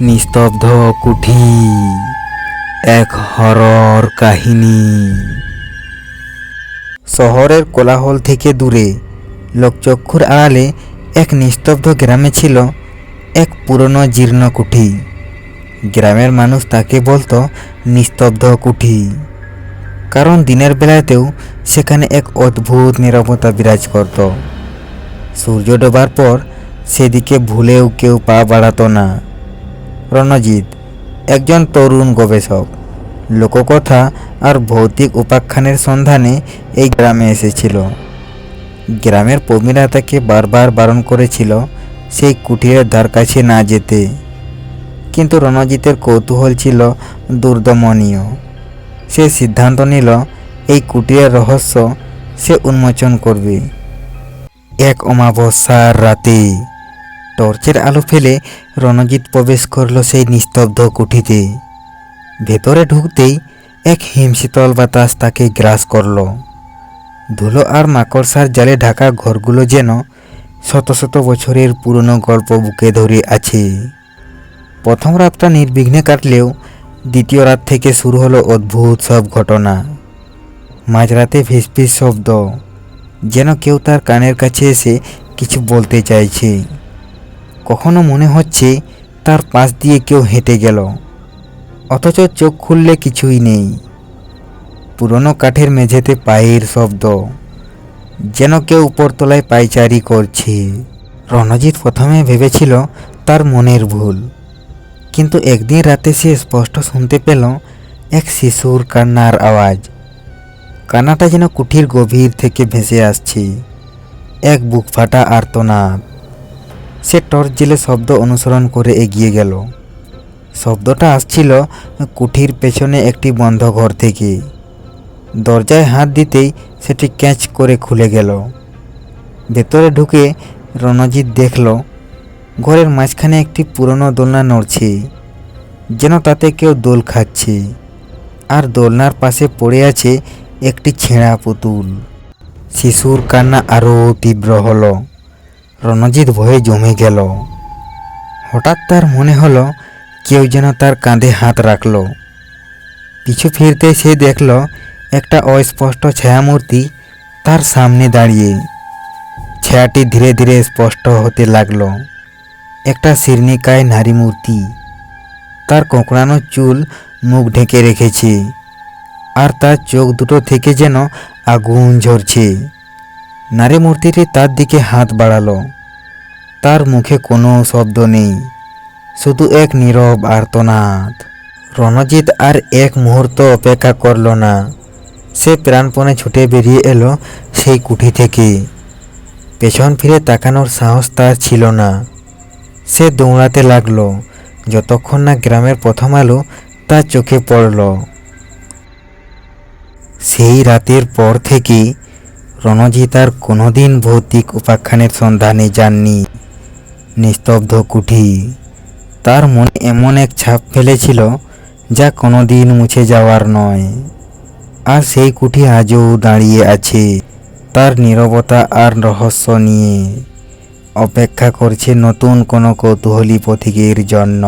নিস্তব্ধ কুঠি এক হরর কাহিনী। শহরের কোলাহল থেকে দূরে লোকচক্ষুর আড়ালে এক নিস্তব্ধ গ্রামে ছিল এক পুরনো জীর্ণ কুঠি। গ্রামের মানুষ তাকে বলতো নিস্তব্ধ কুঠি। কারণ দিনের বেলাতেও সেখানে এক অদ্ভুত নীরবতা বিরাজ করত। সূর্য ডোবার পর সেদিকে ভুলেও কেউ পা বাড়াতো না। রণজিৎ, একজন তরুণ গবেষক। লোককথা আর ভৌতিক উপাখ্যানের সন্ধানে এই গ্রামে এসেছিল। গ্রামের প্রবীণরা তাকে বারবার বারণ করেছিল, সেই কুটিরের ধার কাছে না যেতে। কিন্তু রণজিতের কৌতূহল ছিল দুর্দমনীয়। সে সিদ্ধান্ত নিল, এই কুটিরের রহস্য সে উন্মোচন করবে। এক অমাবস্যার রাতে টর্চের আলো ফেলে রণজিৎ প্রবেশ করল সেই নিস্তব্ধ কুঠিতে। ভেতরে ঢুকতেই এক হিমশীতল বাতাস তাকে গ্রাস করল। ধুলো আর মাকড়সার জালে ঢাকা ঘরগুলো যেন শত শত বছরের পুরনো গল্প বুকে ধরে আছে। প্রথম রাতটা নির্বিঘ্নে কাটলেও দ্বিতীয় রাত থেকে শুরু হলো অদ্ভুত সব ঘটনা। মাঝরাতে ফিসফিস শব্দ, যেন কেউ তার কানের কাছে এসে কিছু বলতে চাইছে। কখনো মনে হচ্ছে তার পাশ দিয়ে কেউ হেঁটে গেল। অথচ চোখ খুললে কিছুই নেই। পুরনো কাঠের মেঝেতে পায়ের শব্দ। যেন কেউ উপরতলায় পায়চারি করছে। রণজিৎ প্রথমে ভেবেছিল তার মনের ভুল। কিন্তু একদিন রাতে সে স্পষ্ট শুনতে পেল এক শিশুর কান্নার আওয়াজ। কান্নাটা যেন কুঠির গভীর থেকে ভেসে আসছে। এক বুক ফাটা আর্তনাদ। সে টর্চ জেলে শব্দ অনুসরণ করে এগিয়ে গেল। শব্দটা আসছিল কুঠির পেছনে একটি বন্ধ ঘর থেকে। দরজায় হাত দিতেই সেটি ক্যাচ করে খুলে গেল। ভেতরে ঢুকে রণজিৎ দেখল, ঘরের মাঝখানে একটি পুরনো দোলনা নড়ছে, যেন তাতে কেউ দোল খাচ্ছে, আর দোলনার পাশে পড়ে আছে একটি ছেঁড়া পুতুল। শিশুর কান্না আরও তীব্র হলো। রণজিৎ ভয়ে জমে গেল। হঠাৎ তার মনে হলো কেউ যেন তার কাঁধে হাত রাখল। পিছু ফিরতে সে দেখল একটা অস্পষ্ট ছায়ামূর্তি তার সামনে দাঁড়িয়ে। ছায়াটি ধীরে ধীরে স্পষ্ট হতে লাগল। একটা শিরনিকায় নারী মূর্তি। তার কোঁকড়ানো চুল মুখ ঢেকে রেখেছে। আর তার চোখ দুটো থেকে যেন আগুন ঝরছে। নারী মূর্তিটি তার দিকে হাত বাড়ালো। তার মুখে কোনো শব্দ নেই, শুধু এক নীরব আর্তনাদ। রণজিৎ আর এক মুহূর্ত অপেক্ষা করল না। সে প্রাণপণে ছুটে বেরিয়ে এলো সেই কুঠি থেকে। পেছন ফিরে তাকানোর সাহস তার ছিল না। সে দৌড়াতে লাগল। যতক্ষণ না গ্রামের প্রথম আলো তার চোখে পড়ল। সেই রাতের পর থেকে রণজিৎ আর কোনোদিন ভৌতিক উপাখ্যানের সন্ধানে যাননি। নিস্তব্ধ কুঠি। তার মনে এমন এক ছাপ ফেলেছিল যা কোনোদিন মুছে যাওয়ার নয়। আর সেই কুঠি আজও দাঁড়িয়ে আছে, তার নিরবতা আর রহস্য নিয়ে। অপেক্ষা করছে নতুন কোনো কৌতূহলী পথিকের জন্য।